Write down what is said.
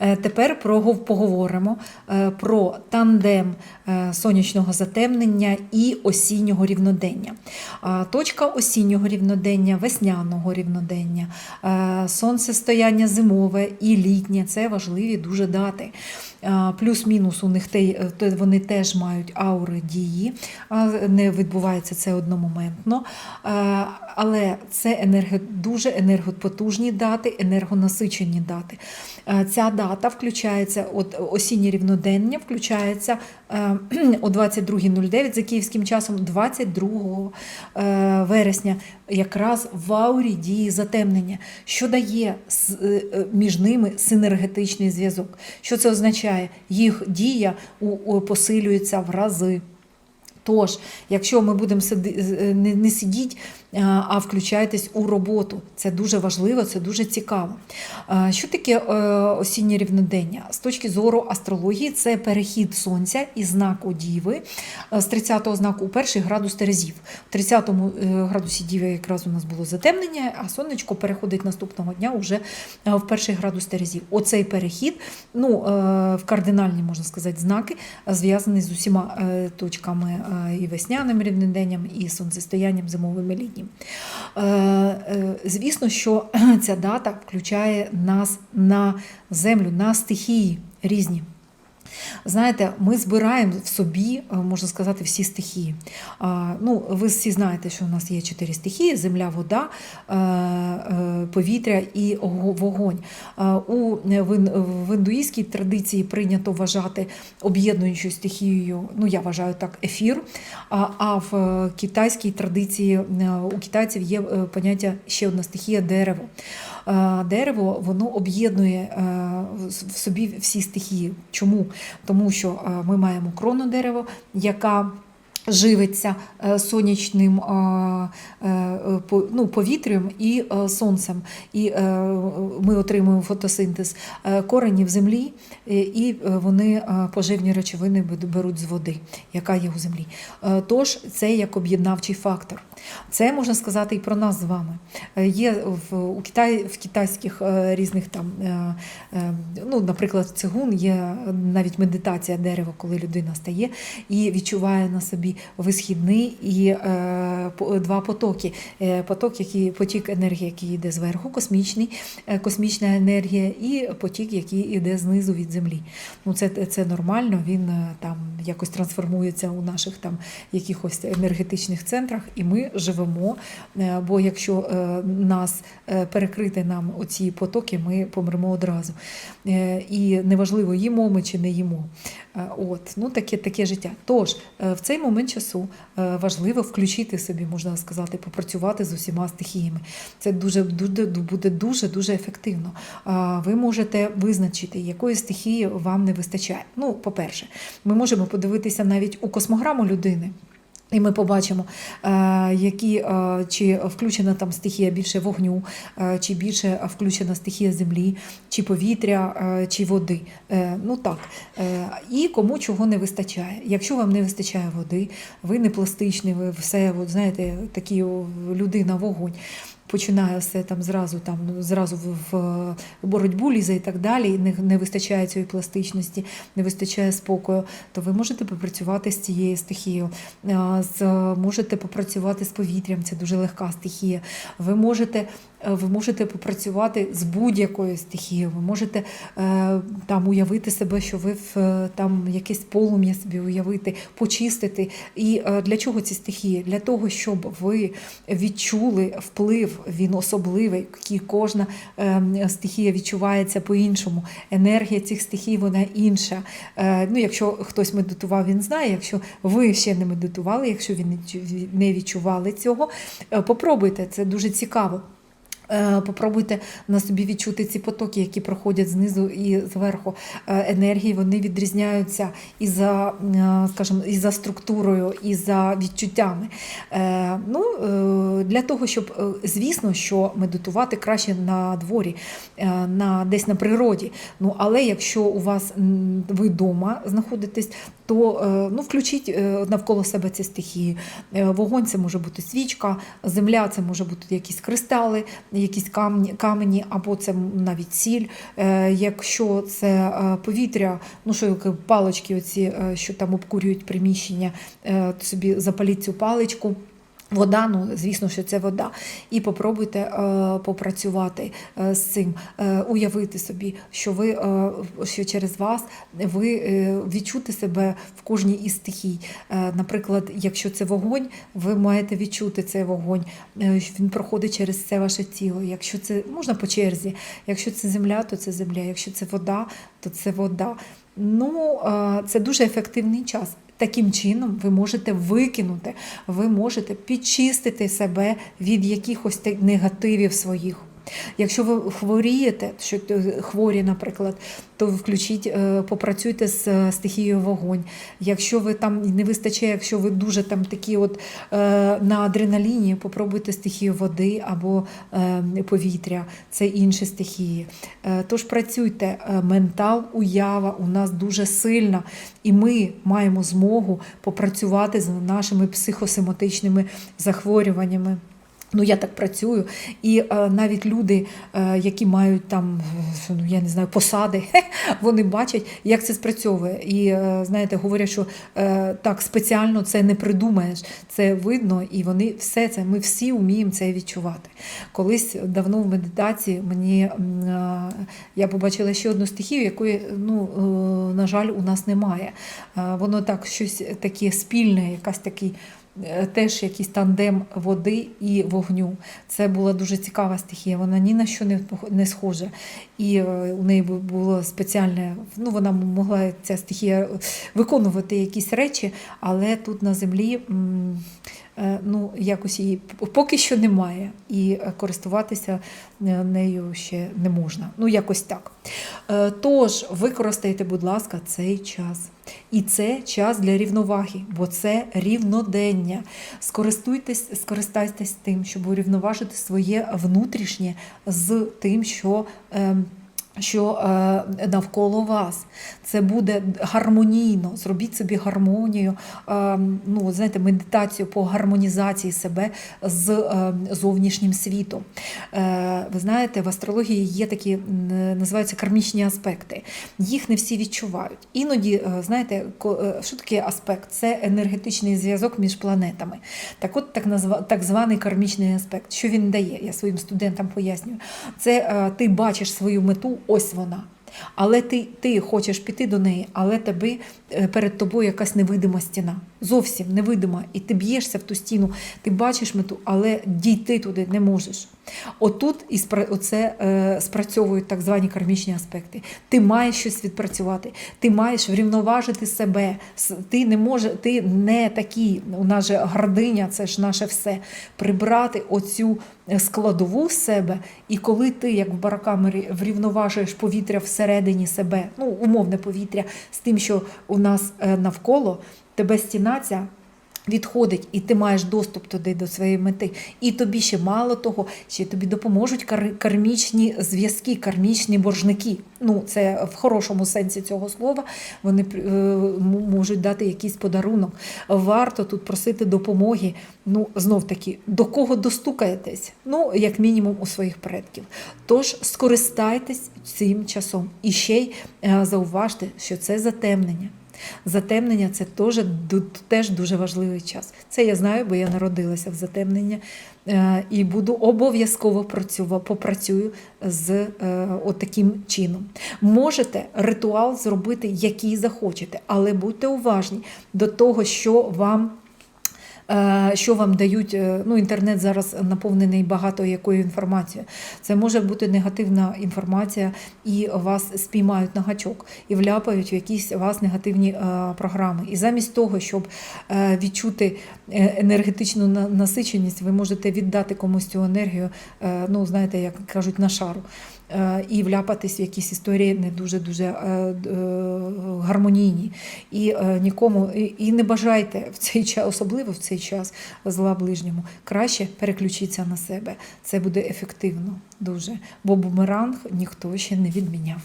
Е, Тепер поговоримо е, про тандем е, сонячного затемнення і осіннього рівнодення. Точка осіннього рівнодення, весняного рівнодення, сонцестояння зимове і літнє це важливі дуже дати. Плюс-мінус у них вони теж мають аури дії, не відбувається це одномоментно. Але це енерго, дуже енергопотужні дати, енергонасичені дати. Ця дата включається, от осіннє рівнодення включається о 22.09 за київським часом, 22 е, вересня, якраз в аурі дії затемнення, що дає е, між ними синергетичний зв'язок. Що це означає? Їх дія посилюється в рази. Тож, якщо ми будемо сиди, не, сидіть, а, а включайтесь у роботу, це дуже важливо, це дуже цікаво. Що таке е, осіннє рівнодення? З точки зору астрології, це перехід сонця із знаку Діви е, з 30-го знаку у перший градус Терезів. В 30-му е, градусі Діви якраз у нас було затемнення, а сонечко переходить наступного дня уже е, в перший градус Терезів. Оцей перехід, ну, е, в кардинальні, можна сказати, знаки, е, зв'язаний з усіма е, точками е, і весняним рівноденням, і сонцестоянням зимовим і. Е, е, Звісно, що ця дата включає нас на землю, на стихії різні. Знаєте, ми збираємо в собі, е, можна сказати, всі стихії. Ну, ви всі знаєте, що у нас є чотири стихії: земля, вода, е, е, повітря і вогонь. У в ін- індуїзькій традиції прийнято вважати об'єднуючою стихією, ну я вважаю так, ефір. А, в китайській традиції у китайців є поняття ще одна стихія дерево. Дерево воно об'єднує в собі всі стихії. Чому? Тому що е, ми маємо крону дерево, яка живиться е, сонячним е, е, ну, повітрям і сонцем. І ми отримуємо фотосинтез е, коренів землі, і вони поживні речовини беруть з води, яка є у землі. Тож це як об'єднавчий фактор. Це можна сказати і про нас з вами. Є в, у Китаї, в китайських різних там, ну, наприклад, цигун є навіть медитація дерева, коли людина стає і відчуває на собі висхідний і е, два потоки. Е, Поток, який, потік енергії, який йде зверху, космічний, е, космічна енергія, і потік, який йде знизу від землі. Ну, це, це нормально, він е, там якось трансформується у наших там якихось енергетичних центрах, і ми живемо. Бо якщо нас перекрити нам оці потоки, ми помремо одразу. І неважливо, їмо ми чи не їмо. Е, От, ну таке, таке життя. Тож е, в цей момент часу е, важливо включити собі, можна сказати, попрацювати з усіма стихіями. Це дуже, дуже буде дуже дуже ефективно. Ви можете визначити, якої стихії вам не вистачає. Ну, по-перше, ми можемо подивитися навіть у космограму людини. І ми побачимо, е, які, е, чи включена там стихія більше вогню, е, чи більше включена стихія землі, чи повітря, чи води. Ну так. І кому чого не вистачає. Якщо вам не вистачає води, ви не пластичний, ви все, от, знаєте, такі людина, вогонь. Починає все там зразу, там зразу в, боротьбу лізе і так далі, і не, не вистачає цієї пластичності, не вистачає спокою, то ви можете попрацювати з цією стихією. З, можете попрацювати з повітрям, це дуже легка стихія. Ви можете, ви можете попрацювати з будь-якою стихією. Ви можете е, там уявити себе, що ви в е, там якесь полум'я собі уявити, почистити. І е, для чого ці стихії? Для того, щоб ви відчули вплив, він особливий, який кожна е, стихія відчувається по-іншому. Енергія цих стихій вона інша. Е, Ну, якщо хтось медитував, він знає. Якщо ви ще не медитували, якщо ви не відчували цього, е, попробуйте, це дуже цікаво. Е, Попробуйте на собі відчути ці потоки, які проходять знизу і зверху Е, енергії. Вони відрізняються і за, е, скажімо, і за структурою, і за відчуттями. Ну, для того, щоб, звісно, що медитувати краще на дворі, на, десь на природі. Ну, але якщо у вас ви вдома знаходитесь, то е, ну, включіть е, навколо себе ці стихії. Е, Вогонь це може бути свічка, земля це може бути якісь кристали, якісь камні, камені, або це навіть сіль. Якщо це повітря, ну що як палички, оці, що там обкурюють приміщення, то собі запаліть цю паличку. Вода, ну звісно, що це вода. І попробуйте е, попрацювати е, з цим, е, уявити собі, що ви е, що через вас ви е, відчути себе в кожній із стихій. Е, наприклад, якщо це вогонь, ви маєте відчути цей вогонь. е, Він проходить через все ваше тіло. Якщо це можна по черзі, якщо це земля, то це земля. Якщо це вода, то це вода. Ну, е, це дуже ефективний час. Таким чином ви можете викинути, ви можете підчистити себе від якихось негативів своїх. Якщо ви хворієте, що хворі, наприклад, то включіть, е, попрацюйте з е, стихією вогонь. Якщо ви там не вистачає, якщо ви дуже там такі от е, на адреналіні, попробуйте стихію води або повітря, це інші стихії. Тож працюйте, ментал, уява у нас дуже сильна, і ми маємо змогу попрацювати з нашими психосоматичними захворюваннями. Ну, я так працюю, і е, навіть люди, е, які мають там, ну я не знаю, посади, вони бачать, як це спрацьовує. І е, знаєте, говорять, що е, так спеціально це не придумаєш, це видно, і вони все це, ми всі вміємо це відчувати. Колись давно в медитації мені е, я побачила ще одну стихію, якої, ну, е, на жаль, у нас немає. Е, Воно так щось таке спільне, якась такий теж якийсь тандем води і вогню. Це була дуже цікава стихія. Вона ні на що не не схожа. І е, у неї було спеціальне, ну вона могла ця стихія виконувати якісь речі, але тут на землі. Е, Ну, якось її поки що немає, і е, користуватися е, нею ще не можна. Ну, якось так. Тож, використайте, будь ласка, цей час. І це час для рівноваги, бо це рівнодення. Скористуйтесь, скористайтесь тим, щоб урівноважити своє внутрішнє з тим, що. Що е, навколо вас це буде гармонійно. Зробіть собі гармонію, е, ну знаєте, медитацію по гармонізації себе з е, зовнішнім світом. Ви знаєте, в астрології є такі називаються кармічні аспекти. Їх не всі відчувають. Іноді, знаєте, що таке аспект? Це енергетичний зв'язок між планетами. Так от так, назва, так званий кармічний аспект. Що він дає? Я своїм студентам пояснюю. Це ти бачиш свою мету, ось вона. Але ти, ти хочеш піти до неї, але тебе е, перед тобою якась невидима стіна. Зовсім невидима. І ти б'єшся в ту стіну, ти бачиш мету, але дійти туди не можеш. Отут і оце е, спрацьовують так звані кармічні аспекти. Ти маєш щось відпрацювати, ти маєш врівноважити себе. Ти не може, ти не такий, у нас же гординя, це ж наше все. Прибрати оцю е, складову з себе, і коли ти, як в барокамері, врівноважуєш повітря всередині себе, ну умовне повітря, з тим, що у нас е, навколо, тебе стіна ця відходить, і ти маєш доступ туди до своєї мети. І тобі ще мало того, ще тобі допоможуть кар- кармічні зв'язки, кармічні боржники. Ну, це в хорошому сенсі цього слова. Вони е, можуть дати якийсь подарунок. Варто тут просити допомоги. Ну, знов таки, до кого достукаєтесь? Ну, як мінімум, у своїх предків. Тож скористайтесь цим часом. І ще й е, зауважте, що це затемнення. Затемнення це теж, теж дуже важливий час. Це я знаю, бо я народилася в затемнення е, і буду обов'язково працювати попрацюю з таким отаким чином. Можете ритуал зробити, який захочете, але будьте уважні до того, що вам. Е, Що вам дають, е, ну інтернет зараз наповнений багато якою інформацією. Це може бути негативна інформація, і вас спіймають на гачок і вляпають в якісь у вас негативні е, програми. І замість того, щоб відчути енергетичну насиченість, ви можете віддати комусь цю енергію, е, ну знаєте, як кажуть, на шару. е, І вляпатись в якісь історії не дуже дуже е, е, гармонійні. І е, нікому і не бажайте в цей час, особливо в цей час зла ближньому. Краще переключіться на себе. Це буде ефективно дуже. Бо бумеранг ніхто ще не відміняв.